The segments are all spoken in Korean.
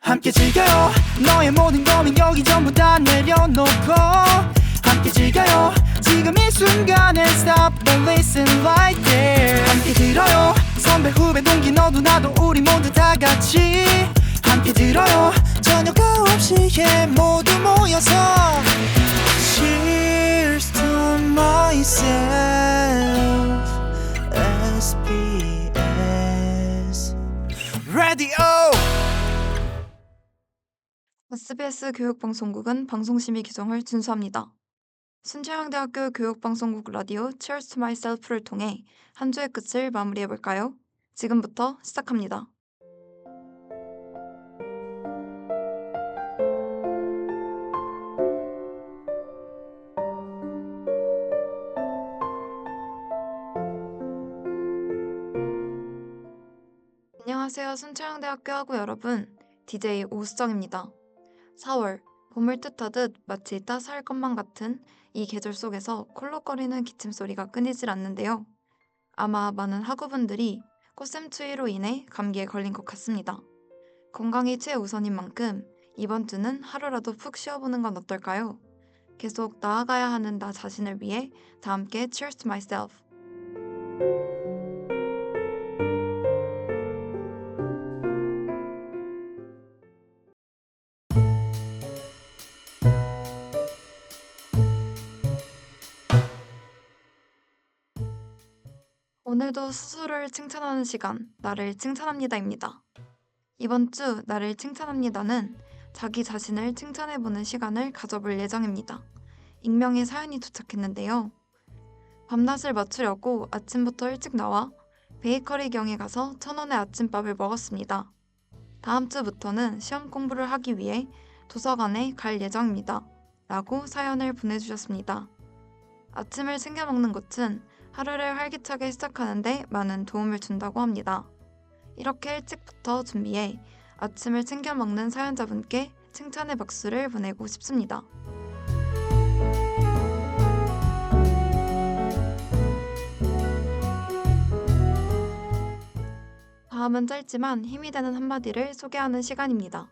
함께 즐겨요. 너의 모든 고민 여기 전부 다 내려놓고 함께 즐겨요. 지금 이 순간을 stop and listen right there. 함께 들어요. 선배 후배 동기 너도 나도 우리 모두 다 같이 함께 들어요. 저녁 9시에 모두 모여서 Cheers to myself SBS Radio SBS 교육방송국은 방송심의 규정을 준수합니다. 순천향대학교 교육방송국 라디오 Cheers to Myself를 통해 한 주의 끝을 마무리해 볼까요? 지금부터 시작합니다. 안녕하세요. 순천향대학교 학우 여러분. DJ 오수정입니다. 4월, 봄을 뜻하듯 마치 따스할 것만 같은 이 계절 속에서 콜록거리는 기침 소리가 끊이질 않는데요. 아마 많은 학우분들이 꽃샘추위로 인해 감기에 걸린 것 같습니다. 건강이 최우선인 만큼 이번 주는 하루라도 푹 쉬어보는 건 어떨까요? 계속 나아가야 하는 나 자신을 위해 다 함께 Cheers to myself. 오늘도 스스로를 칭찬하는 시간, 나를 칭찬합니다입니다. 이번 주 나를 칭찬합니다는 자기 자신을 칭찬해보는 시간을 가져볼 예정입니다. 익명의 사연이 도착했는데요. 밤낮을 맞추려고 아침부터 일찍 나와 베이커리 경에 가서 천 원의 아침밥을 먹었습니다. 다음 주부터는 시험 공부를 하기 위해 도서관에 갈 예정입니다. 라고 사연을 보내주셨습니다. 아침을 챙겨 먹는 것은 하루를 활기차게 시작하는데 많은 도움을 준다고 합니다. 이렇게 일찍부터 준비해 아침을 챙겨 먹는 사연자분께 칭찬의 박수를 보내고 싶습니다. 다음은 짧지만 힘이 되는 한마디를 소개하는 시간입니다.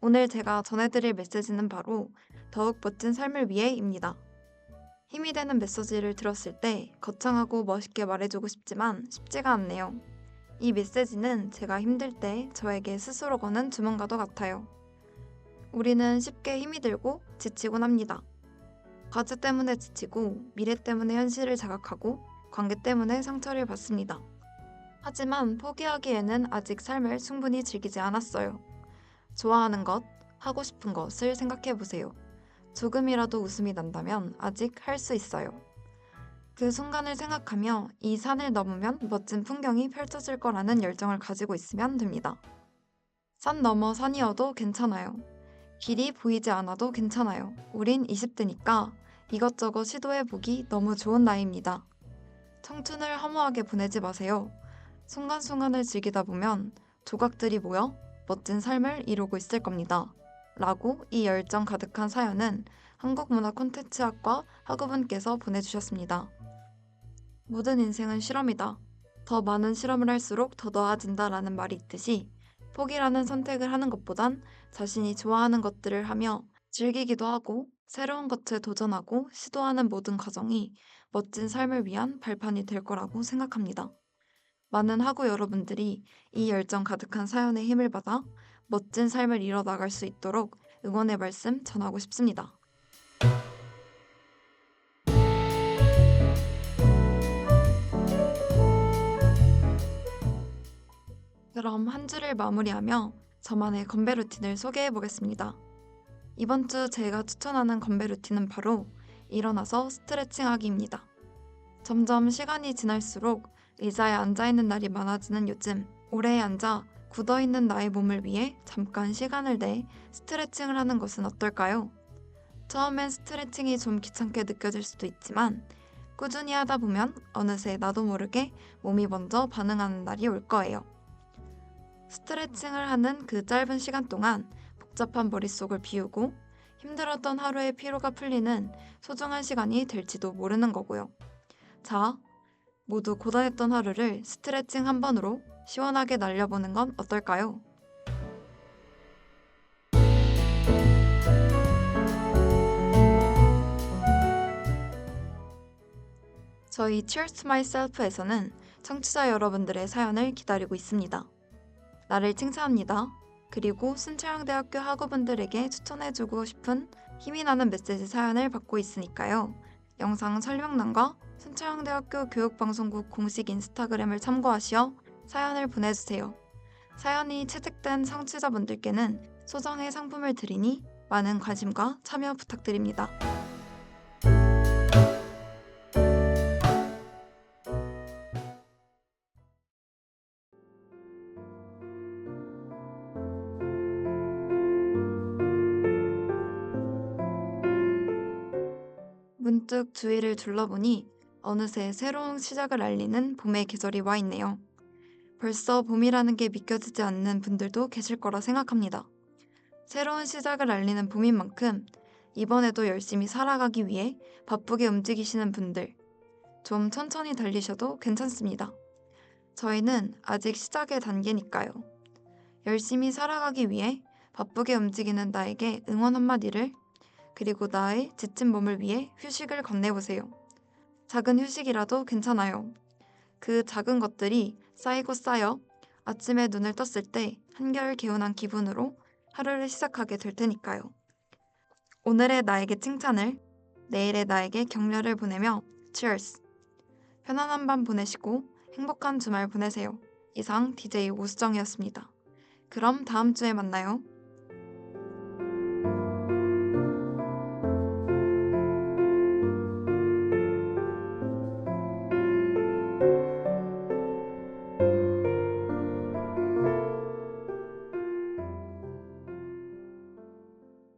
오늘 제가 전해드릴 메시지는 바로 더욱 멋진 삶을 위해입니다. 힘이 되는 메시지를 들었을 때 거창하고 멋있게 말해주고 싶지만 쉽지가 않네요. 이 메시지는 제가 힘들 때 저에게 스스로 거는 주문과도 같아요. 우리는 쉽게 힘이 들고 지치곤 합니다. 과제 때문에 지치고 미래 때문에 현실을 자각하고 관계 때문에 상처를 받습니다. 하지만 포기하기에는 아직 삶을 충분히 즐기지 않았어요. 좋아하는 것, 하고 싶은 것을 생각해 보세요. 조금이라도 웃음이 난다면 아직 할 수 있어요. 그 순간을 생각하며 이 산을 넘으면 멋진 풍경이 펼쳐질 거라는 열정을 가지고 있으면 됩니다. 산 넘어 산이어도 괜찮아요. 길이 보이지 않아도 괜찮아요. 우린 20대니까 이것저것 시도해보기 너무 좋은 나이입니다. 청춘을 허무하게 보내지 마세요. 순간순간을 즐기다 보면 조각들이 모여 멋진 삶을 이루고 있을 겁니다. 라고 이 열정 가득한 사연은 한국문화콘텐츠학과 학우분께서 보내주셨습니다. 모든 인생은 실험이다. 더 많은 실험을 할수록 더 나아진다 라는 말이 있듯이 포기라는 선택을 하는 것보단 자신이 좋아하는 것들을 하며 즐기기도 하고 새로운 것에 도전하고 시도하는 모든 과정이 멋진 삶을 위한 발판이 될 거라고 생각합니다. 많은 학우 여러분들이 이 열정 가득한 사연에 힘을 받아 멋진 삶을 이뤄 나갈 수 있도록 응원의 말씀 전하고 싶습니다. 그럼 한 주를 마무리하며 저만의 건배 루틴을 소개해 보겠습니다. 이번 주 제가 추천하는 건배 루틴은 바로 일어나서 스트레칭 하기입니다. 점점 시간이 지날수록 의자에 앉아 있는 날이 많아지는 요즘 오래 앉아 굳어 있는 나의 몸을 위해 잠깐 시간을 내 스트레칭을 하는 것은 어떨까요? 처음엔 스트레칭이 좀 귀찮게 느껴질 수도 있지만 꾸준히 하다 보면 어느새 나도 모르게 몸이 먼저 반응하는 날이 올 거예요. 스트레칭을 하는 그 짧은 시간 동안 복잡한 머릿속을 비우고 힘들었던 하루의 피로가 풀리는 소중한 시간이 될지도 모르는 거고요. 자, 모두 고단했던 하루를 스트레칭 한 번으로 시원하게 날려보는 건 어떨까요? 저희 Cheers to Myself에서는 청취자 여러분들의 사연을 기다리고 있습니다. 나를 칭찬합니다. 그리고 순천향대학교 학우분들에게 추천해주고 싶은 힘이 나는 메시지 사연을 받고 있으니까요. 영상 설명란과 순천향대학교 교육방송국 공식 인스타그램을 참고하시어 사연을 보내주세요. 사연이 채택된 청취자분들께는 소정의 상품을 드리니 많은 관심과 참여 부탁드립니다. 문득 주위를 둘러보니 어느새 새로운 시작을 알리는 봄의 계절이 와 있네요. 벌써 봄이라는 게 믿겨지지 않는 분들도 계실 거라 생각합니다. 새로운 시작을 알리는 봄인 만큼 이번에도 열심히 살아가기 위해 바쁘게 움직이시는 분들, 좀 천천히 달리셔도 괜찮습니다. 저희는 아직 시작의 단계니까요. 열심히 살아가기 위해 바쁘게 움직이는 나에게 응원 한마디를 그리고 나의 지친 몸을 위해 휴식을 건네보세요. 작은 휴식이라도 괜찮아요. 그 작은 것들이 쌓이고 쌓여 아침에 눈을 떴을 때 한결 개운한 기분으로 하루를 시작하게 될 테니까요. 오늘의 나에게 칭찬을, 내일의 나에게 격려를 보내며 Cheers! 편안한 밤 보내시고 행복한 주말 보내세요. 이상 DJ 오수정이었습니다. 그럼 다음 주에 만나요.